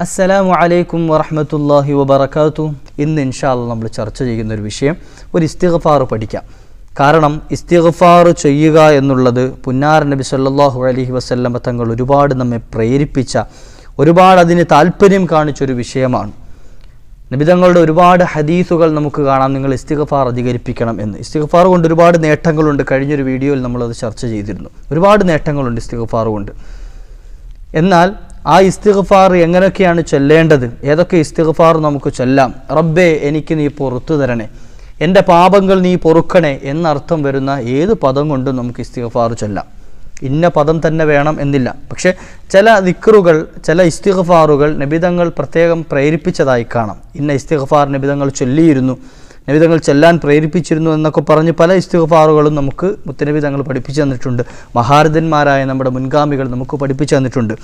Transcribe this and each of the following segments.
അസ്സലാമു അലൈക്കും വറഹമത്തല്ലാഹി വബർക്കാത്തു ഇന്ന് ഇൻഷാല്ല നമ്മൾ ചർച്ച ചെയ്യുന്ന ഒരു വിഷയം ഒരു ഇസ്തിഗ്ഫാർ പഠിക്കാം. കാരണം ഇസ്തിഗ്ഫാർ ചെയ്യുക എന്നുള്ളത് പുന്നാർ നബി സല്ലാഹു അലഹി വസല്ലമ തങ്ങൾ ഒരുപാട് നമ്മെ പ്രേരിപ്പിച്ച ഒരുപാട് അതിന് താല്പര്യം കാണിച്ചൊരു വിഷയമാണ്. നിബിതങ്ങളുടെ ഒരുപാട് ഹദീസുകൾ നമുക്ക് കാണാം നിങ്ങൾ ഇസ്തിഗഫാർ അധികരിപ്പിക്കണം എന്ന്. ഇസ്തിഗഫാർ കൊണ്ട് ഒരുപാട് നേട്ടങ്ങളുണ്ട്. കഴിഞ്ഞൊരു വീഡിയോയിൽ നമ്മളത് ചർച്ച ചെയ്തിരുന്നു. ഒരുപാട് നേട്ടങ്ങളുണ്ട് ഇസ്തിഗഫാർ കൊണ്ട്. എന്നാൽ ആ ഇസ്തിഗ്ഫാർ എങ്ങനെയൊക്കെയാണ് ചൊല്ലേണ്ടത്? ഏതൊക്കെ ഇസ്തിഗ്ഫാർ നമുക്ക് ചൊല്ലാം? റബ്ബേ എനിക്ക് നീ പുറത്തു തരണേ. എന്റെ പാപങ്ങൾ നീ പൊറുക്കണേ എന്നർത്ഥം വരുന്ന ഏത് പദം കൊണ്ടും നമുക്ക് ഇസ്തിഗ്ഫാർ ചൊല്ലാം? ഇന്ന പദം തന്നെ വേണം എന്നില്ല. പക്ഷേ ചില ദിക്റുകൾ ചില ഇസ്തിഗ്ഫാറുകൾ നബിതങ്ങൾ പ്രത്യേകം പ്രേരിപ്പിച്ചതായി കാണാം. ഇന്ന ഇസ്തിഗ്ഫാർ നബിതങ്ങൾ ചൊല്ലിയിരുന്നു. നബിതങ്ങൾ ചെല്ലാൻ പ്രേരിപ്പിച്ചിരുന്നു എന്നൊക്കെ പറഞ്ഞ് പല ഇസ്തിഗ്ഫാറുകളും നമുക്ക് മുത്തനബി തങ്ങൾ പഠിപ്പിച്ചു തന്നിട്ടുണ്ട്. മഹാരഥന്മാരായ നമ്മുടെ മുൻഗാമികൾ നമുക്ക് പഠിപ്പിച്ചു തന്നിട്ടുണ്ട്.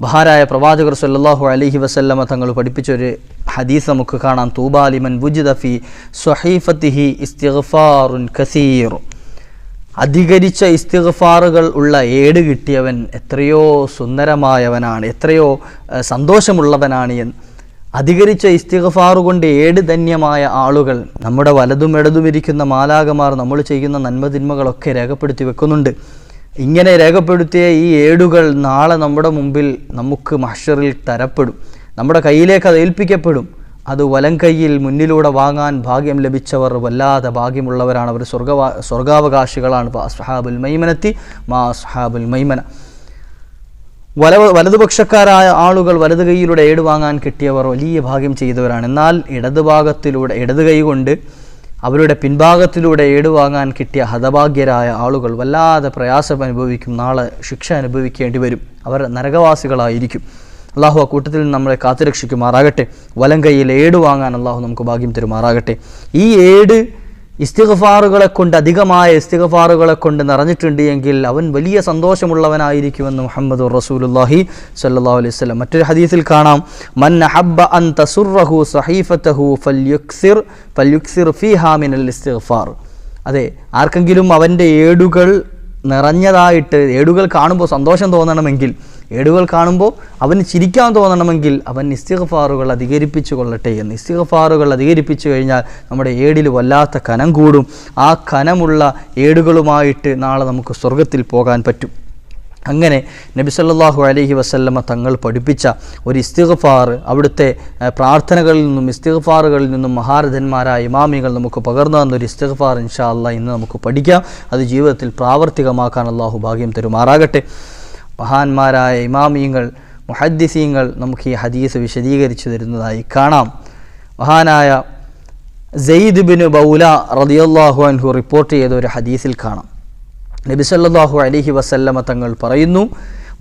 മഹാരായ പ്രവാചകർ സല്ലാഹു അലഹി വസല്ലമ തങ്ങൾ പഠിപ്പിച്ച ഒരു ഹദീസ് നമുക്ക് കാണാം. തൂബാലിമൻ ബുജിദഫി സ്വഹീഫത്തിഹി ഇസ്തിഗ്ഫാറുൻ കസീർ. അധികരിച്ച ഇസ്തിഗ്ഫാറുകൾ ഉള്ള ഏട് കിട്ടിയവൻ എത്രയോ സുന്ദരമായവനാണ് എത്രയോ സന്തോഷമുള്ളവനാണ് എന്ന്. അധികരിച്ച ഇസ്തിഗ്ഫാർ കൊണ്ട് ഏട് ധന്യമായ ആളുകൾ നമ്മുടെ വലതും ഇടതും ഇരിക്കുന്ന മാലാകമാർ നമ്മൾ ചെയ്യുന്ന നന്മതിന്മകളൊക്കെ രേഖപ്പെടുത്തി വെക്കുന്നുണ്ട്. ഇങ്ങനെ രേഖപ്പെടുത്തിയ ഈ ഏടുകൾ നാളെ നമ്മുടെ മുമ്പിൽ നമുക്ക് മഷറിൽ തരപ്പെടും. നമ്മുടെ കയ്യിലേക്ക് അത് ഏൽപ്പിക്കപ്പെടും. അത് വലം കൈയിൽ മുന്നിലൂടെ വാങ്ങാൻ ഭാഗ്യം ലഭിച്ചവർ വല്ലാതെ ഭാഗ്യമുള്ളവരാണ്. അവർ സ്വർഗവാ സ്വർഗാവകാശികളാണ്. അസ്ഹാബുൽ മൈമനത്തി മാ അസ്ഹാബുൽ മൈമന. വല വലതുപക്ഷക്കാരായ ആളുകൾ വലതു കൈയിലൂടെ ഏട് വാങ്ങാൻ കിട്ടിയവർ വലിയ ഭാഗ്യം ചെയ്തവരാണ്. എന്നാൽ ഇടതുഭാഗത്തിലൂടെ ഇടതു കൈ കൊണ്ട് അവരുടെ പിൻഭാഗത്തിലൂടെ ഏട് വാങ്ങാൻ കിട്ടിയ ഹതഭാഗ്യരായ ആളുകൾ വല്ലാതെ പ്രയാസം അനുഭവിക്കും നാളെ ശിക്ഷ അനുഭവിക്കേണ്ടി വരും. അവർ നരകവാസികളായിരിക്കും. അള്ളാഹു ആ കൂട്ടത്തിൽ നമ്മളെ കാത്തുരക്ഷിക്കുമാറാകട്ടെ. വലം കൈയിൽ ഏട് വാങ്ങാൻ അള്ളാഹു നമുക്ക് ഭാഗ്യം തരുമാറാകട്ടെ. ഈ ഏട് ഇസ്തിഗ്ഫാറുകളെ കൊണ്ട് അധികമായ ഇസ്തിഗഫാറുകളെ കൊണ്ട് നിറഞ്ഞിട്ടുണ്ട് എങ്കിൽ അവൻ വലിയ സന്തോഷമുള്ളവനായിരിക്കുമെന്ന് മുഹമ്മദ് റസൂലുല്ലാഹി സല്ലാ അലൈഹി വസല്ലം. മറ്റൊരു ഹദീസിൽ കാണാം മൻ ഹബ്ബ അൻ തസുറഹു സഹീഫത്തഹു ഫൽയുക്സിർ ഫൽയുക്സിർ ഫി ഹാമിൻ അൽ ഇസ്തിഗ്ഫാർ. അതെ ആർക്കെങ്കിലും അവന്റെ ഏടുകൾ നിറഞ്ഞതായിട്ട് ഏടുകൾ കാണുമ്പോൾ സന്തോഷം തോന്നണമെങ്കിൽ ഏടുകൾ കാണുമ്പോൾ അവന് ചിരിക്കാൻ തോന്നണമെങ്കിൽ അവൻ ഇസ്തിഗ്ഫാറുകൾ അധികരിപ്പിച്ചു കൊള്ളട്ടെ എന്ന്. ഇസ്തിഗ്ഫാറുകൾ അധികരിപ്പിച്ചു കഴിഞ്ഞാൽ നമ്മുടെ ഏടിൽ വല്ലാത്ത കനം കൂടും. ആ കനമുള്ള ഏടുകളുമായിട്ട് നാളെ നമുക്ക് സ്വർഗത്തിൽ പോകാൻ പറ്റും. അങ്ങനെ നബി സല്ലല്ലാഹു അലൈഹി വസല്ലമ തങ്ങൾ പഠിപ്പിച്ച ഒരു ഇസ്തിഗ്ഫാർ അവിടുത്തെ പ്രാർത്ഥനകളിൽ നിന്നും ഇസ്തിഗ്ഫാറുകളിൽ നിന്നും മഹാരഥന്മാരായ ഇമാമികൾ നമുക്ക് പകർന്നു തന്ന ഒരു ഇസ്തിഗ്ഫാർ ഇൻഷാ അല്ലാ ഇന്ന് നമുക്ക് പഠിക്കാം. അത് ജീവിതത്തിൽ പ്രാവർത്തികമാക്കാൻ അള്ളാഹു ഭാഗ്യം തരുമാറാകട്ടെ. മഹാന്മാരായ ഇമാമിയങ്ങൾ മുഹദ്ദിസീങ്ങൾ നമുക്ക് ഈ ഹദീസ് വിശദീകരിച്ചു തരുന്നതായി കാണാം. മഹാനായ സെയ്ദ് ബിൻ ബൗല റളിയല്ലാഹു അൻഹു റിപ്പോർട്ട് ചെയ്ത ഒരു ഹദീസിൽ കാണാം. നബി സല്ലല്ലാഹു അലൈഹി വസല്ലമ തങ്ങൾ പറയുന്നു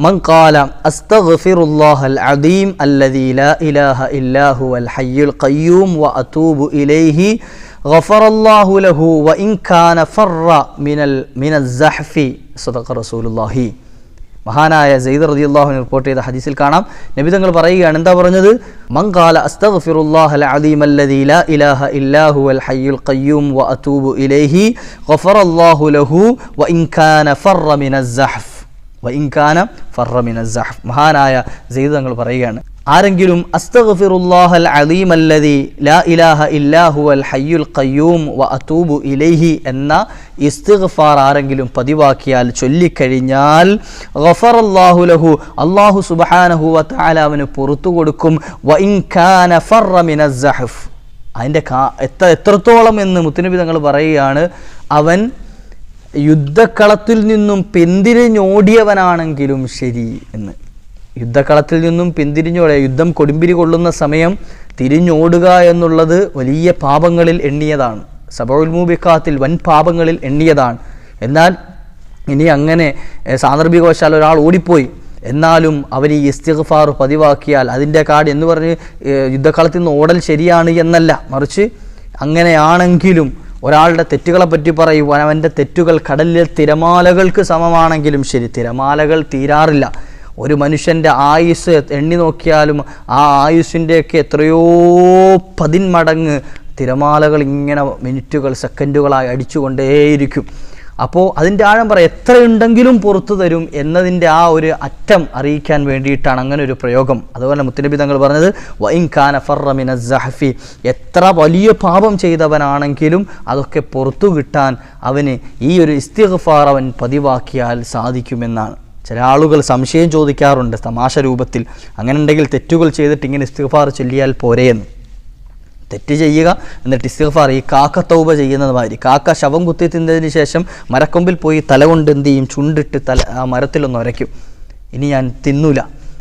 മൻ ഖാല അസ്തഗ്ഫിറുല്ലാഹൽ അദീം അല്ലദീ ലാ ഇലാഹ ഇല്ലാഹു അൽ ഹയ്യുൽ ഖയ്യൂം വ അതൂബു ഇലൈഹി ഗഫറല്ലാഹു ലഹു വ ഇൻ കാന ഫറ മിനൽ മിനൽ സഹ്ഫി സദഖ റസൂലുള്ളാഹി. മഹാനായ സെയ്ദ് റളിയല്ലാഹു അൻഹു റിപ്പോർട്ട് ചെയ്ത ഹദീസിൽ കാണാം. നബി തങ്ങൾ പറയുകയാണ് എന്താ പറഞ്ഞത്? മങ്കാല അസ്തഗ്ഫിറുല്ലാഹൽ അലീം അല്ലദീ ലാ ഇലാഹ ഇല്ലാ ഹുവൽ ഹയ്യുൽ ഖയ്യൂം വ അതൂബു ഇലൈഹി ഗഫറല്ലാഹു ലഹു വ ഇൻ കാന ഫറ മിനസ് വ ഇൻ കാന ഫറ മിനസ് മഹാനായ സെയ്ദ് തങ്ങൾ പറയുകയാണ് ആരെങ്കിലും അസ്തഗ്ഫിറുല്ലാഹൽ അലീം അല്ലദീ ലാ ഇലാഹ ഇല്ലാഹു അൽ ഹയ്യുൽ ഖയ്യൂം വ അതൂബു ഇലൈഹി എന്ന ഇസ്തിഗ്ഫാർ ആരെങ്കിലും പതിവാക്കിയാൽ ചൊല്ലിക്കഴിഞ്ഞാൽ ഗഫറല്ലാഹു ലഹു അല്ലാഹു സുബ്ഹാനഹു വ തആല അവന് പുറത്തു കൊടുക്കും. വ ഇൻ കാന ഫറ മിനസ് സഹഫ് അതിന്റെ കാ എത്ര എത്രത്തോളം എന്ന് മുത്തുനബി തങ്ങൾ പറയുകയാണ് അവൻ യുദ്ധക്കളത്തിൽ നിന്നും പിന്തിരിഞ്ഞോടിയവനാണെങ്കിലും ശരി എന്ന്. യുദ്ധക്കളത്തിൽ നിന്നും പിന്തിരിഞ്ഞോടെ യുദ്ധം കൊടുമ്പിരി കൊള്ളുന്ന സമയം തിരിഞ്ഞോടുക എന്നുള്ളത് വലിയ പാപങ്ങളിൽ എണ്ണിയതാണ്. സബോൽമൂബിക്കാത്തിൽ വൻ പാപങ്ങളിൽ എണ്ണിയതാണ്. എന്നാൽ ഇനി അങ്ങനെ സാന്ദർഭികവശാൽ ഒരാൾ ഓടിപ്പോയി. എന്നാലും അവർ ഈ ഇസ്തിഗ്ഫാർ പതിവാക്കിയാൽ അതിന്റെ കാർഡ് എന്ന് പറഞ്ഞ് യുദ്ധക്കളത്തിൽ നിന്ന് ഓടൽ ശരിയാണ് എന്നല്ല. മറിച്ച് അങ്ങനെയാണെങ്കിലും ഒരാളുടെ തെറ്റുകളെ പറ്റി പറയുവാൻ അവന്റെ തെറ്റുകൾ കടലിലെ തിരമാലകൾക്ക് സമമാണെങ്കിലും ശരി. തിരമാലകൾ തീരാറില്ല. ഒരു മനുഷ്യന്റെ ആയുസ് എണ്ണി നോക്കിയാലും ആ ആയുസ്സിന്റെയൊക്കെ എത്രയോ പതിന്മടങ്ങ് തിരമാലകൾ ഇങ്ങനെ മിനിറ്റുകൾ സെക്കൻഡുകളായി അടിച്ചുകൊണ്ടേയിരിക്കും. അപ്പോൾ അതിന്റെ ആഴം പറ എത്രയുണ്ടെങ്കിലും പുറത്തു തരും എന്നതിന്റെ ആ ഒരു അറ്റം അറിയിക്കാൻ വേണ്ടിയിട്ടാണ് അങ്ങനെ ഒരു പ്രയോഗം. അതുപോലെ മുത്തനബി തങ്ങൾ പറഞ്ഞത് വൈൻ ഖാന ഫറമിന സഹഫി. എത്ര വലിയ പാപം ചെയ്തവനാണെങ്കിലും അതൊക്കെ പുറത്തു കിട്ടാൻ അവന് ഈ ഒരു ഇസ്തിഗ്ഫാർ അവൻ പതിവാക്കിയാൽ സാധിക്കുമെന്നാണ്. ചില ആളുകൾ സംശയം ചോദിക്കാറുണ്ട് തമാശ രൂപത്തിൽ. അങ്ങനെ ഉണ്ടെങ്കിൽ തെറ്റുകൾ ചെയ്തിട്ട് ഇങ്ങനെ ഇസ്തിഫാർ ചൊല്ലിയാൽ പോരെയെന്ന് തെറ്റ് ചെയ്യുക എന്നിട്ട് ഇസ്തിഫാർ ഈ കാക്ക തൗബ ചെയ്യുന്നത് മാതിരി കാക്ക ശവം കുത്തി തിന്നതിന് ശേഷം മരക്കൊമ്പിൽ പോയി തല കൊണ്ട് എന്ത് ചെയ്യും? ചുണ്ടിട്ട് തല ആ മരത്തിലൊന്ന് ഉരയ്ക്കും ഇനി ഞാൻ തിന്നൂല.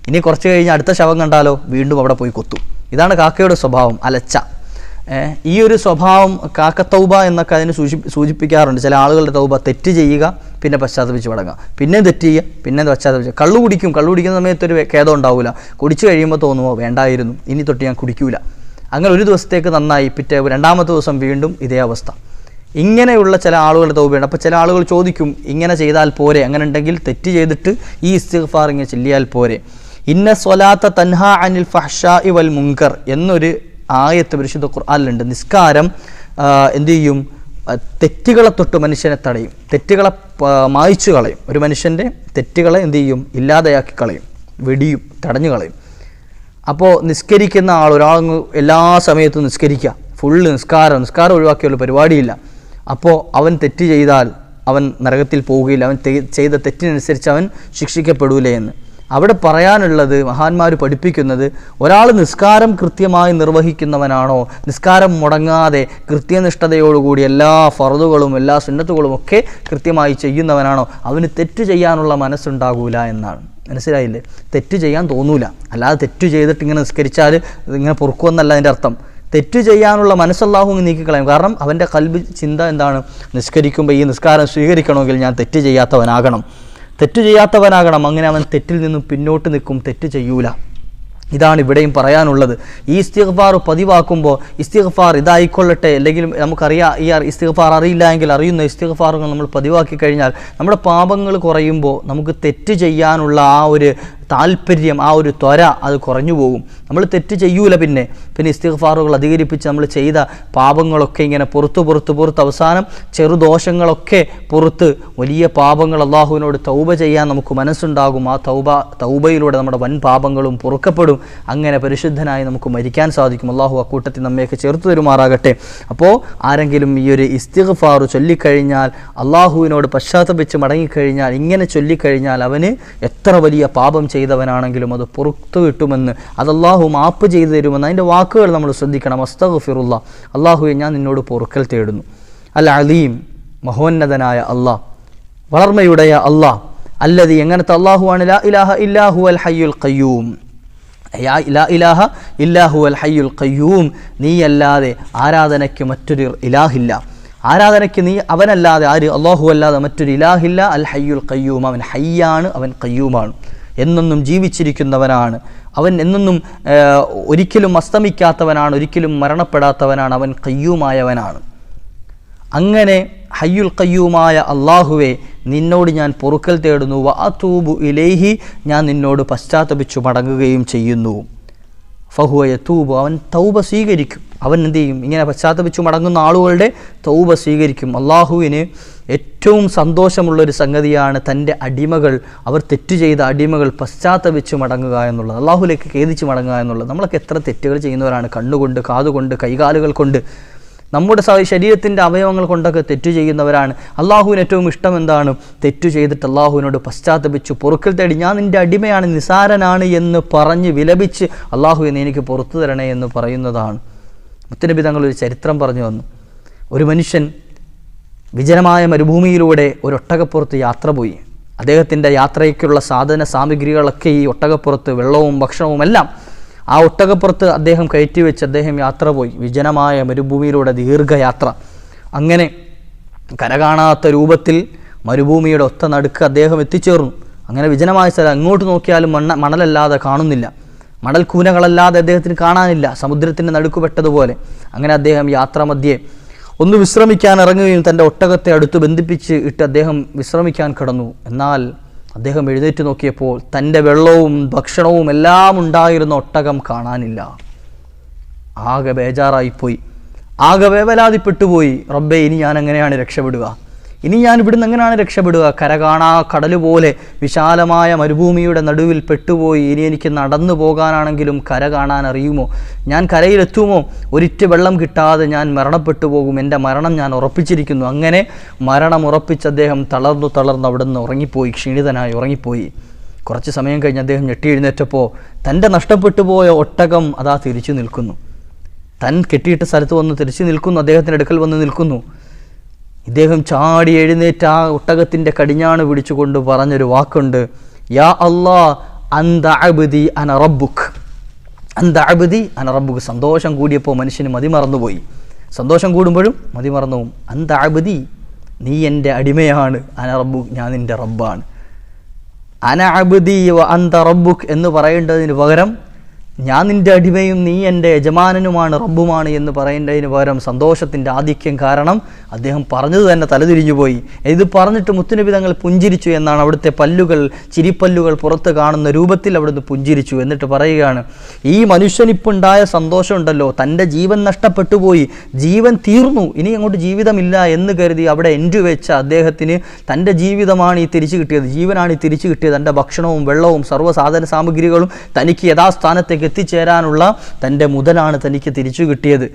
ഇനി കുറച്ച് കഴിഞ്ഞ് അടുത്ത ശവം കണ്ടാലോ? വീണ്ടും അവിടെ പോയി കൊത്തും. ഇതാണ് കാക്കയുടെ സ്വഭാവം അലച്ച. ഈ ഒരു സ്വഭാവം കാക്കത്തൗബ എന്നൊക്കെ അതിന് സൂചി സൂചിപ്പിക്കാറുണ്ട്. ചില ആളുകളുടെ തൗബ തെറ്റ് ചെയ്യുക പിന്നെ പശ്ചാത്തപിച്ച് മടങ്ങുക പിന്നെ തെറ്റ് ചെയ്യുക പിന്നെ പശ്ചാത്തപിച്ച് കള്ളു കുടിക്കും. കള്ളു കുടിക്കുന്ന സമയത്ത് ഒരു ഖേദം ഉണ്ടാവില്ല കുടിച്ചു കഴിയുമ്പോൾ തോന്നുമോ വേണ്ടായിരുന്നു. ഇനി തൊട്ട് ഞാൻ കുടിക്കൂല. അങ്ങനെ ഒരു ദിവസത്തേക്ക് നന്നായി. പിറ്റേ രണ്ടാമത്തെ ദിവസം വീണ്ടും ഇതേ അവസ്ഥ. ഇങ്ങനെയുള്ള ചില ആളുകളുടെ തൗബയാണ് അപ്പോൾ ചില ആളുകൾ ചോദിക്കും ഇങ്ങനെ ചെയ്താൽ പോരെ? അങ്ങനെ ഉണ്ടെങ്കിൽ തെറ്റ് ചെയ്തിട്ട് ഈ ഇസ്തിഫാർ ഇങ്ങനെ ചെല്ലിയാൽ പോരെ. ഇന്ന സ്വലാത്ത തൻഹ അനിൽ ഫഹ്ഷാ ഇവൽ മുങ്കർ എന്നൊരു ആയത്ത് പരിശുദ്ധ ഖുർആാനിലുണ്ട്. നിസ്കാരം എന്തു ചെയ്യും? തെറ്റുകളെ തൊട്ട് മനുഷ്യനെ തടയും. തെറ്റുകളെ മായ്ച്ചു കളയും. ഒരു മനുഷ്യന്റെ തെറ്റുകളെ എന്തു ചെയ്യും? ഇല്ലാതെയാക്കി കളയും. വെടിയും തടഞ്ഞു കളയും. അപ്പോൾ നിസ്കരിക്കുന്ന ആൾ ഒരാൾ എല്ലാ സമയത്തും നിസ്കരിക്കുക. ഫുള്ള് നിസ്കാരം. നിസ്കാരം ഒഴിവാക്കിയുള്ള പരിപാടിയില്ല. അപ്പോൾ അവൻ തെറ്റ് ചെയ്താൽ അവൻ നരകത്തിൽ പോവുകയില്ല. അവൻ ചെയ്ത തെറ്റിനനുസരിച്ച് അവൻ ശിക്ഷിക്കപ്പെടൂലേ എന്ന്. അവിടെ പറയാനുള്ളത് മഹാന്മാർ പഠിപ്പിക്കുന്നത് ഒരാൾ നിസ്കാരം കൃത്യമായി നിർവഹിക്കുന്നവനാണോ? നിസ്കാരം മുടങ്ങാതെ കൃത്യനിഷ്ഠതയോടുകൂടി എല്ലാ ഫറുതുകളും എല്ലാ സുന്നത്തുകളും ഒക്കെ കൃത്യമായി ചെയ്യുന്നവനാണോ? അവന് തെറ്റ് ചെയ്യാനുള്ള മനസ്സുണ്ടാകൂല എന്നാണ്. മനസ്സിലായില്ലേ? തെറ്റ് ചെയ്യാൻ തോന്നൂല. അല്ലാതെ തെറ്റ് ചെയ്തിട്ട് ഇങ്ങനെ നിസ്കരിച്ചാൽ ഇങ്ങനെ പൊറുക്കുമെന്നല്ല അതിന്റെ അർത്ഥം. തെറ്റ് ചെയ്യാനുള്ള മനസ്സല്ലാഹു നീക്കിക്കളയും. കാരണം അവന്റെ കൽബ് ചിന്ത എന്താണ്? നിസ്കരിക്കുമ്പോൾ ഈ നിസ്കാരം സ്വീകരിക്കണമെങ്കിൽ ഞാൻ തെറ്റ് ചെയ്യാത്തവനാകണം. തെറ്റ് ചെയ്യാത്തവനാകണം. അങ്ങനെ അവൻ തെറ്റിൽ നിന്നും പിന്നോട്ട് നിൽക്കും. തെറ്റ് ചെയ്യൂല. ഇതാണ് ഇവിടെയും പറയാനുള്ളത്. ഈ ഇസ്തിഗ്ഫാർ പതിവാക്കുമ്പോൾ ഇസ്തിഗ്ഫാർ ഇതായിക്കൊള്ളട്ടെ. അല്ലെങ്കിൽ നമുക്കറിയാം ഈ ഇസ്തിഗ്ഫാർ അറിയില്ല എങ്കിൽ അറിയുന്ന ഇസ്തിഗ്ഫാറുകൾ നമ്മൾ പതിവാക്കി കഴിഞ്ഞാൽ നമ്മുടെ പാപങ്ങൾ കുറയുമ്പോൾ നമുക്ക് തെറ്റ് ചെയ്യാനുള്ള ആ ഒരു താല്പര്യം ആ ഒരു ത്വര അത് കുറഞ്ഞു പോകും. നമ്മൾ തെറ്റ് ചെയ്യൂല പിന്നെ. പിന്നെ ഇസ്തിഗ്ഫാറുകൾ അധികരിപ്പിച്ച് നമ്മൾ ചെയ്ത പാപങ്ങളൊക്കെ ഇങ്ങനെ പുറത്ത് പുറത്ത് പുറത്ത് അവസാനം ചെറുദോഷങ്ങളൊക്കെ പുറത്ത് വലിയ പാപങ്ങൾ അള്ളാഹുവിനോട് തൗബ ചെയ്യാൻ നമുക്ക് മനസ്സുണ്ടാകും. ആ തൗബ തൗബയിലൂടെ നമ്മുടെ വൻ പാപങ്ങളും പൊറുക്കപ്പെടും. അങ്ങനെ പരിശുദ്ധനായി നമുക്ക് മരിക്കാൻ സാധിക്കും. അള്ളാഹു അക്കൂട്ടത്തിൽ നമ്മയൊക്കെ ചേർത്ത് തരുമാറാകട്ടെ. അപ്പോൾ ആരെങ്കിലും ഈ ഒരു ഇസ്തിഗ്ഫാറു ചൊല്ലിക്കഴിഞ്ഞാൽ അള്ളാഹുവിനോട് പശ്ചാത്തപിച്ച് മടങ്ങിക്കഴിഞ്ഞാൽ ഇങ്ങനെ ചൊല്ലിക്കഴിഞ്ഞാൽ അവന് എത്ര വലിയ പാപം ചെയ്തവനാണെങ്കിലും അത് പുറത്തു കിട്ടുമെന്ന് അത് അള്ളാഹു മാപ്പ് ചെയ്തു തരുമെന്ന് അതിന്റെ വാക്കുകൾ നമ്മൾ ശ്രദ്ധിക്കണം. അസ്തഗ്ഫിറുള്ള അള്ളാഹുവെ ഞാൻ നിന്നോട് പൊറുക്കൽ തേടുന്നു. അൽ അലീം മഹോന്നതനായ അള്ളാഹ് വളർമ്മയുടയ അള്ളാഹ് അല്ലതി എങ്ങനത്തെ അള്ളാഹുവാണ് ലാ ഇലാഹ ഇല്ലാഹു അൽ ഹയ്യുൽ ഖയ്യൂം. ലാ ഇലാഹ ഇല്ലാഹു അൽ ഹയ്യുൽ ഖയ്യൂം. നീയല്ലാതെ ആരാധനയ്ക്ക് മറ്റൊരു ഇലാഹില്ല. ആരാധനയ്ക്ക് നീ അവനല്ലാതെ ആര്? അള്ളാഹു അല്ലാതെ മറ്റൊരു ഇലാഹില്ല. അൽ ഹയ്യുൽ ഖയ്യൂം. അവൻ ഹയ്യാണ് അവൻ ഖയ്യൂമാണ്. എന്നെന്നും ജീവിച്ചിരിക്കുന്നവനാണ്. അവൻ എന്നെന്നും ഒരിക്കലും അസ്തമിക്കാത്തവനാണ് ഒരിക്കലും മരണപ്പെടാത്തവനാണ്. അവൻ കയ്യൂമായവനാണ് അങ്ങനെ ഹയ്യുൽ കയ്യൂമായ അള്ളാഹുവെ നിന്നോട് ഞാൻ പൊറുക്കൽ തേടുന്നു. വഅതൂബു ഇലേഹി ഞാൻ നിന്നോട് പശ്ചാത്തപിച്ചു മടങ്ങുകയും ചെയ്യുന്നു. ഫഹുവ യതൂബു അവൻ തൗബ സ്വീകരിക്കും. അവൻ എന്ത് ചെയ്യും? ഇങ്ങനെ പശ്ചാത്തപിച്ചു മടങ്ങുന്ന ആളുകളുടെ തൗബ സ്വീകരിക്കും. അള്ളാഹുവിന് ഏറ്റവും സന്തോഷമുള്ളൊരു സംഗതിയാണ് തന്റെ അടിമകൾ അവർ തെറ്റ് ചെയ്ത അടിമകൾ പശ്ചാത്തപിച്ചു മടങ്ങുക എന്നുള്ളത്. അള്ളാഹുലേക്ക് ഖേദിച്ച് മടങ്ങുക എന്നുള്ളത്. നമ്മളൊക്കെ എത്ര തെറ്റുകൾ ചെയ്യുന്നവരാണ്. കണ്ണുകൊണ്ട് കാതുകൊണ്ട് കൈകാലുകൾ കൊണ്ട്. നമ്മുടെ ശരീരത്തിന്റെ അവയവങ്ങൾ കൊണ്ടൊക്കെ തെറ്റു ചെയ്യുന്നവരാണ്. അള്ളാഹുവിന് ഏറ്റവും ഇഷ്ടം എന്താണ് തെറ്റു ചെയ്തിട്ട് അള്ളാഹുവിനോട് പശ്ചാത്തപിച്ചു. പൊറുക്കൽ തേടി ഞാൻ നിന്റെ അടിമയാണ് നിസാരനാണ് എന്ന് പറഞ്ഞ് വിലപിച്ച് അള്ളാഹു എന്ന് എനിക്ക് പുറത്തു തരണേ എന്ന് പറയുന്നതാണ്. മുത്തനബി തങ്ങൾ ഒരു ചരിത്രം പറഞ്ഞു വന്നു ഒരു മനുഷ്യൻ വിജനമായ മരുഭൂമിയിലൂടെ ഒരു ഒട്ടകപ്പുറത്ത് യാത്ര പോയി. അദ്ദേഹത്തിന്റെ യാത്രയ്ക്കുള്ള സാധന സാമഗ്രികളൊക്കെ ഈ ഒട്ടകപ്പുറത്ത് വെള്ളവും ഭക്ഷണവും എല്ലാം ആ ഒട്ടകപ്പുറത്ത് അദ്ദേഹം കയറ്റി വെച്ച് അദ്ദേഹം യാത്ര പോയി. വിജനമായ മരുഭൂമിയിലൂടെ ദീർഘയാത്ര. അങ്ങനെ കരകാണാത്ത രൂപത്തിൽ മരുഭൂമിയുടെ ഒത്ത നടുക്ക് അദ്ദേഹം എത്തിച്ചേർന്നു. അങ്ങനെ വിജനമായ സ്ഥലം അങ്ങോട്ട് നോക്കിയാലും മണ്ണ മണലല്ലാതെ കാണുന്നില്ല. മണൽ കൂനകളല്ലാതെ അദ്ദേഹത്തിന് കാണാനില്ല. സമുദ്രത്തിന്റെ നടുക്കുപെട്ടതുപോലെ അങ്ങനെ അദ്ദേഹം യാത്രാമധ്യേ ഒന്ന് വിശ്രമിക്കാൻ ഇറങ്ങുകയും തന്റെ ഒട്ടകത്തെ അടുത്ത് ബന്ധിപ്പിച്ച് ഇട്ട് അദ്ദേഹം വിശ്രമിക്കാൻ കിടന്നു. എന്നാൽ അദ്ദേഹം എഴുന്നേറ്റ് നോക്കിയപ്പോൾ തന്റെ വെള്ളവും ഭക്ഷണവും എല്ലാം ഉണ്ടായിരുന്ന ഒട്ടകം കാണാനില്ല. ആകെ ബേജാറായിപ്പോയി. ആകെ വേവലാതിപ്പെട്ടുപോയി. റബ്ബെ ഇനി ഞാൻ എങ്ങനെയാണ് രക്ഷപ്പെടുക. ഇനി ഞാൻ ഇവിടുന്ന് എങ്ങനെയാണ് രക്ഷപ്പെടുക? കര കാണാ കടൽ പോലെ വിശാലമായ മരുഭൂമിയുടെ നടുവിൽ പെട്ടുപോയി. ഇനി എനിക്ക് നടന്നു പോകാനാണെങ്കിലും കര കാണാൻ അറിയുമോ? ഞാൻ കരയിലെത്തുമോ? ഒരിറ്റ് വെള്ളം കിട്ടാതെ ഞാൻ മരണപ്പെട്ടു പോകും. എന്റെ മരണം ഞാൻ ഉറപ്പിച്ചിരിക്കുന്നു. അങ്ങനെ മരണം ഉറപ്പിച്ച് അദ്ദേഹം തളർന്നു തളർന്ന് അവിടുന്ന് ഉറങ്ങിപ്പോയി. ക്ഷീണിതനായി ഉറങ്ങിപ്പോയി. കുറച്ച് സമയം കഴിഞ്ഞ് അദ്ദേഹം ഞെട്ടി എഴുന്നേറ്റപ്പോൾ തന്റെ നഷ്ടപ്പെട്ടു പോയ ഒട്ടകം അതാ തിരിച്ചു നിൽക്കുന്നു. തൻ കെട്ടിയിട്ട സ്ഥലത്ത് വന്ന് തിരിച്ചു നിൽക്കുന്നു. അദ്ദേഹത്തിന്റെ അടുക്കൽ വന്ന് നിൽക്കുന്നു. ഇദ്ദേഹം ചാടി എഴുന്നേറ്റ് ആ ഒട്ടകത്തിന്റെ കടിഞ്ഞാണ് പിടിച്ചുകൊണ്ട് പറഞ്ഞൊരു വാക്കുണ്ട്. യാ അള്ളാ അന്ത അബുദി അന അനറബുഖ് അന്ത അബുദി അന റബ്ബുക്ക് സന്തോഷം കൂടിയപ്പോൾ മനുഷ്യന് മതി മറന്നുപോയി. സന്തോഷം കൂടുമ്പോഴും മതി മറന്നു. പോകും അന്ത അബുദി നീ എന്റെ അടിമയാണ്. അനറബുഖ് ഞാൻ നിന്റെ റബ്ബാണ്. അന അബുദി അന്ത റബ്ബുക്ക് എന്ന് പറയേണ്ടതിന് പകരം ഞാൻ നിന്റെ അടിമയും നീ എന്റെ യജമാനനുമാണ് റബ്ബുമാണ് എന്ന് പറയേണ്ടതിന് പകരം സന്തോഷത്തിന്റെ ആധിക്യം കാരണം അദ്ദേഹം പറഞ്ഞത് തന്നെ തലതിരിഞ്ഞു പോയി. ഇത് പറഞ്ഞിട്ട് മുത്തുനബി തങ്ങൾ പുഞ്ചിരിച്ചു എന്നാണ് അവിടുത്തെ പല്ലുകൾ ചിരിപ്പല്ലുകൾ പുറത്ത് കാണുന്ന രൂപത്തിൽ അവിടുന്ന് പുഞ്ചിരിച്ചു എന്നിട്ട് പറയുകയാണ് ഈ മനുഷ്യനിപ്പുണ്ടായ സന്തോഷമുണ്ടല്ലോ തന്റെ ജീവൻ നഷ്ടപ്പെട്ടു പോയി ജീവൻ തീർന്നു ഇനി അങ്ങോട്ട് ജീവിതമില്ല എന്ന് കരുതി അവിടെ എൻഡു വെച്ച അദ്ദേഹത്തിന് തന്റെ ജീവിതമാണ് ഈ തിരിച്ചു കിട്ടിയത്. ജീവനാണ് ഈ തിരിച്ചു കിട്ടിയത്. തന്റെ ഭക്ഷണവും വെള്ളവും സർവസാധന സാമഗ്രികളും തനിക്ക് യഥാസ്ഥാനത്തേക്ക് എത്തിച്ചേരാനുള്ള തന്റെ മുതലാണ് തനിക്ക് തിരിച്ചു കിട്ടിയത്.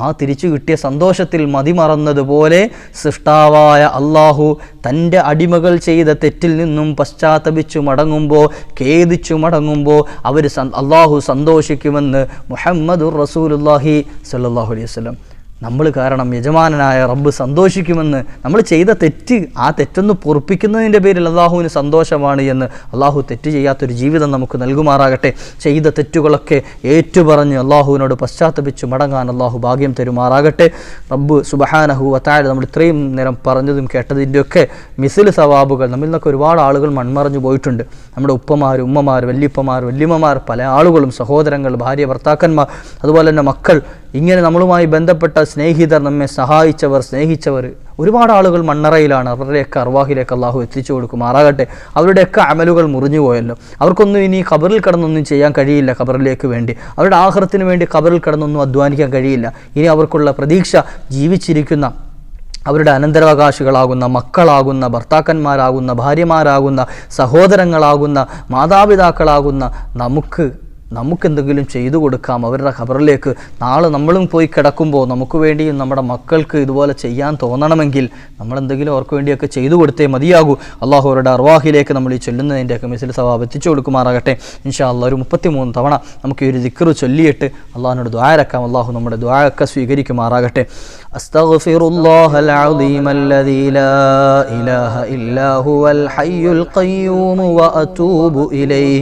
ആ തിരിച്ചു കിട്ടിയ സന്തോഷത്തിൽ മതിമറന്നതുപോലെ സൃഷ്ടാവായ അള്ളാഹു തന്റെ അടിമകൾ ചെയ്ത തെറ്റിൽ നിന്നും പശ്ചാത്തപിച്ചു മടങ്ങുമ്പോൾ ഖേദിച്ചു മടങ്ങുമ്പോൾ അവർ അള്ളാഹു സന്തോഷിക്കുമെന്ന് മുഹമ്മദുർ റസൂലുല്ലാഹി സല്ലാഹു അലൈഹി വസല്ലം നമ്മൾ കാരണം യജമാനായ റബ്ബ് സന്തോഷിക്കുമെന്ന് നമ്മൾ ചെയ്ത തെറ്റ് ആ തെറ്റൊന്ന് പൊറുപ്പിക്കുന്നതിന്റെ പേരിൽ അള്ളാഹുവിന് സന്തോഷമാണ് എന്ന് അള്ളാഹു തെറ്റ് ചെയ്യാത്തൊരു ജീവിതം നമുക്ക് നൽകുമാറാകട്ടെ. ചെയ്ത തെറ്റുകളൊക്കെ ഏറ്റുപറഞ്ഞ് അള്ളാഹുവിനോട് പശ്ചാത്തപിച്ച് മടങ്ങാൻ അള്ളാഹു ഭാഗ്യം തരുമാറാകട്ടെ. റബ്ബ് സുബഹാനഹു വത്താഴ് നമ്മൾ ഇത്രയും നേരം പറഞ്ഞതും കേട്ടതിന്റെയൊക്കെ മിസിൽ സവാബുകൾ നമ്മിൽ നിന്നൊക്കെ ഒരുപാട് ആളുകൾ മൺമറഞ്ഞു പോയിട്ടുണ്ട്. നമ്മുടെ ഉപ്പമാർ ഉമ്മമാർ വല്യപ്പമാർ വല്യമ്മമാർ പല ആളുകളും സഹോദരങ്ങൾ ഭാര്യ ഭർത്താക്കന്മാർ അതുപോലെ തന്നെ മക്കൾ ഇങ്ങനെ നമ്മളുമായി ബന്ധപ്പെട്ട സ്നേഹിതർ നമ്മെ സഹായിച്ചവർ സ്നേഹിച്ചവർ ഒരുപാട് ആളുകൾ മണ്ണറയിലാണ്. അവരുടെയൊക്കെ അർവാഹിലേക്ക് അള്ളാഹു എത്തിച്ചു കൊടുക്കും. ആറാകട്ടെ അവരുടെയൊക്കെ അമലുകൾ മുറിഞ്ഞു പോയല്ലോ. അവർക്കൊന്നും ഇനി ഖബറിൽ കിടന്നൊന്നും ചെയ്യാൻ കഴിയില്ല ഖബറിലേക്ക് വേണ്ടി. അവരുടെ ആഹാരത്തിന് വേണ്ടി ഖബറിൽ കിടന്നൊന്നും അധ്വാനിക്കാൻ കഴിയില്ല. ഇനി അവർക്കുള്ള പ്രതീക്ഷ ജീവിച്ചിരിക്കുന്ന അവരുടെ അനന്തരാവകാശികളാകുന്ന മക്കളാകുന്ന ഭർത്താക്കന്മാരാകുന്ന ഭാര്യമാരാകുന്ന സഹോദരങ്ങളാകുന്ന മാതാപിതാക്കളാകുന്ന നമുക്ക് നമുക്കെന്തെങ്കിലും ചെയ്തു കൊടുക്കാം അവരുടെ ഖബറിലേക്ക് നാളെ നമ്മളും പോയി കിടക്കുമ്പോൾ നമുക്ക് വേണ്ടിയും നമ്മുടെ മക്കൾക്ക് ഇതുപോലെ ചെയ്യാൻ തോന്നണമെങ്കിൽ നമ്മൾ എന്തെങ്കിലും അവർക്ക് വേണ്ടിയൊക്കെ ചെയ്തു കൊടുത്തേ മതിയാകൂ അള്ളാഹു അവരുടെ അർവാഹിലേക്ക് നമ്മൾ ഈ ചൊല്ലുന്നതിൻ്റെയൊക്കെ മിസിൽ സവാബ് എത്തിച്ചു കൊടുക്കുമാറാകട്ടെ ഇൻഷാ അള്ളാഹ് ഒരു മുപ്പത്തിമൂന്ന് തവണ നമുക്ക് ഈ ഒരു ദിക്കറ് ചൊല്ലിയിട്ട് അള്ളാഹിനോട് ദ്വാരക്കാം അള്ളാഹു നമ്മുടെ ദ്വാരക്ക സ്വീകരിക്കുമാറാകട്ടെ أستغفر الله العظيم الذي لا إله إلا هو الحي القيوم وأتوب إليه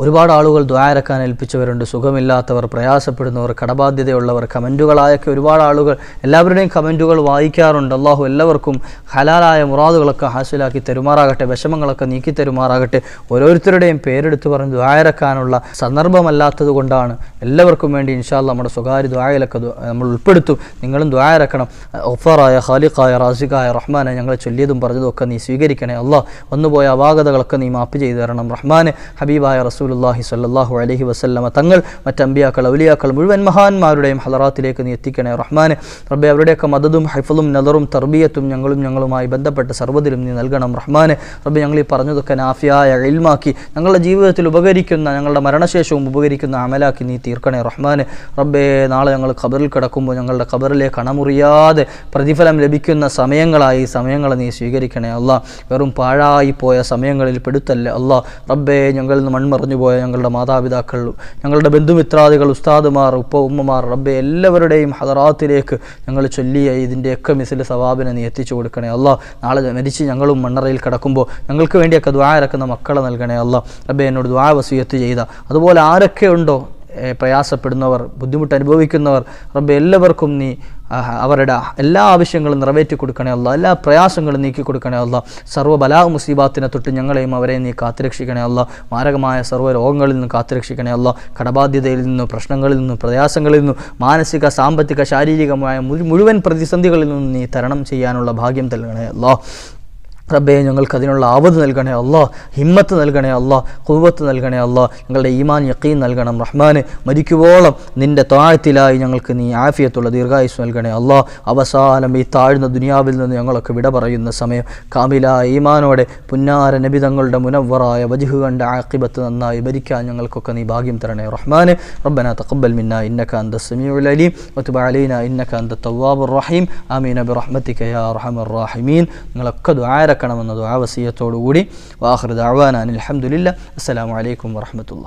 ഒരുപാട് ആളുകൾ ദ്വാരക്കാൻ ഏൽപ്പിച്ചവരുണ്ട്. സുഖമില്ലാത്തവർ പ്രയാസപ്പെടുന്നവർ കടബാധ്യതയുള്ളവർ കമന്റുകളായൊക്കെ ഒരുപാട് ആളുകൾ എല്ലാവരുടെയും കമന്റുകൾ വായിക്കാറുണ്ട്. അള്ളാഹു എല്ലാവർക്കും ഹലാലായ മുറാദുകളൊക്കെ ഹാസിലാക്കി തരുമാറാകട്ടെ വിഷമങ്ങളൊക്കെ നീക്കി തരുമാറാകട്ടെ. ഓരോരുത്തരുടെയും പേരെടുത്ത് പറഞ്ഞ് ദ്വാരക്കാനുള്ള സന്ദർഭമല്ലാത്തത് കൊണ്ടാണ് എല്ലാവർക്കും വേണ്ടി ഇൻഷാല്ല നമ്മുടെ സ്വകാര്യ ദ്വായയിലൊക്കെ നമ്മൾ ഉൾപ്പെടുത്തും. നിങ്ങളും ദ്വാരക്കണം ഒഫറായ ഖാലിഖായ റാസിഖായ റഹ്മാനെ ഞങ്ങളെ ചൊല്ലിയതും പറഞ്ഞതും ഒക്കെ നീ സ്വീകരിക്കണേ അള്ളാഹ് വന്നുപോയ അപാകതകളൊക്കെ നീ മാപ്പ് ചെയ്തു തരണം. റഹ്മാനെ ഹബീബായ റസൂലുല്ലാഹി സ്വല്ലല്ലാഹു അലൈഹി വസല്ലമ തങ്ങൾ മറ്റമ്പിയാക്കൾ ഔലിയാക്കൾ മുഴുവൻ മഹാന്മാരുടെയും ഹലറാത്തിലേക്ക് നീ എത്തിക്കണേ റഹ്മാൻ റബ്ബെ അവരുടെയൊക്കെ മദതും ഹൈഫലും നദറും തർബിയത്തും ഞങ്ങളും ഞങ്ങളുമായി ബന്ധപ്പെട്ട സർവതിലും നീ നൽകണം റഹ്മാൻ റബ്ബെ ഞങ്ങൾ ഈ പറഞ്ഞതൊക്കെ നാഫിയായ ഇൽമാക്കി ഞങ്ങളുടെ ജീവിതത്തിൽ ഉപകരിക്കുന്ന ഞങ്ങളുടെ മരണശേഷവും ഉപകരിക്കുന്ന അമലാക്കി നീ തീർക്കണേ റഹ്മാൻ റബ്ബേ നാളെ ഞങ്ങൾ ഖബറിൽ കിടക്കുമ്പോൾ ഞങ്ങളുടെ ഖബറിലേക്ക് കണമുറിയാതെ പ്രതിഫലം ലഭിക്കുന്ന സമയങ്ങളായി സമയങ്ങളെ നീ സ്വീകരിക്കണേ അല്ല വെറും പാഴായി പോയ സമയങ്ങളിൽ പെടുത്തല്ലേ അല്ല റബ്ബേ ഞങ്ങളിൽ നിന്ന് മൺമറഞ്ഞു പോയ ഞങ്ങളുടെ മാതാപിതാക്കൾ ഞങ്ങളുടെ ബന്ധുമിത്രാദികൾ ഉസ്താദുമാർ ഉപ്പ ഉമ്മമാർ റബ്ബെ എല്ലാവരുടെയും ഹദറാത്തിലേക്ക് ഞങ്ങൾ ചൊല്ലിയ ഇതിന്റെയൊക്കെ മിസിൽ സവാബിനെ നീ എത്തിച്ചു കൊടുക്കണേ അല്ല. നാളെ മരിച്ച് ഞങ്ങളും മണ്ണറയിൽ കിടക്കുമ്പോൾ ഞങ്ങൾക്ക് വേണ്ടിയൊക്കെ ദ്വാരക്കുന്ന മക്കളെ നൽകണേ അല്ല. റബ്ബെ എന്നോട് ദ്വാ വസീയത്ത് ചെയ്ത. അതുപോലെ ആരൊക്കെ ഉണ്ടോ പ്രയാസപ്പെടുന്നവർ ബുദ്ധിമുട്ട് അനുഭവിക്കുന്നവർ റബ്ബ് എല്ലാവർക്കും നീ അവരുടെ എല്ലാ ആവശ്യങ്ങളും നിറവേറ്റി കൊടുക്കണേ അല്ല. എല്ലാ പ്രയാസങ്ങളും നീക്കി കൊടുക്കണേ അല്ല. സർവ ബലാ മുസീബാത്തിനെ തൊട്ട് ഞങ്ങളെയും അവരെയും നീ കാത്തുരക്ഷിക്കണേ അല്ല. മാരകമായ സർവ രോഗങ്ങളിൽ നിന്ന് കാത്തുരക്ഷിക്കണേ അല്ല. കടബാധ്യതയിൽ നിന്നും പ്രശ്നങ്ങളിൽ നിന്നും പ്രയാസങ്ങളിൽ നിന്നും മാനസിക സാമ്പത്തിക ശാരീരികമായ മുഴുവൻ പ്രതിസന്ധികളിൽ നിന്നും നീ തരണം ചെയ്യാനുള്ള ഭാഗ്യം നൽകണേ അല്ലോ. റബ്ബേ ഞങ്ങൾക്ക് അതിനുള്ള ആവത് നൽകണേ അല്ലാ ഹിമ്മത്ത് നൽകണേ അല്ലാ കുവത്ത് നൽകണേ അല്ലാ ഞങ്ങളുടെ ഈമാൻ യക്കീൻ നൽകണം. റഹ്മാന് മരിക്കുവോളം നിന്റെ താഴത്തിലായി ഞങ്ങൾക്ക് നീ ആഫിയത്തുള്ള ദീർഘായുസ് നൽകണേ അല്ലാ അവസാനം ഈ താഴ്ന്ന ദുനിയാവിൽ നിന്ന് ഞങ്ങളൊക്കെ വിട പറയുന്ന സമയം. കാമില ഈമാനോടെ പുന്നാര നബിതങ്ങളുടെ മുനവറായ വജുഹ് കണ്ട ആക്കിബത്ത് നന്നായി ഭരിക്കാൻ ഞങ്ങൾക്കൊക്കെ നീ ഭാഗ്യം തരണേ. റഹ്മാന് റബ്ബന തഖബ്ബൽ മിന്ന ഇന്നക അന്ത സമീഉൽ അലീം തവാബുറഹീം അമീൻ യാ അർഹമർ റഹീമീൻ. നിങ്ങളൊക്കെ ദുആരക്കണമെന്ന ദുആ ആ കൂടി വാഖിർ ദഅവാന അലഹമുല്ല ഹംദുലില്ലാ അസ്സലാമു അലൈക്കും വറഹ്മത്തുള്ളാഹി.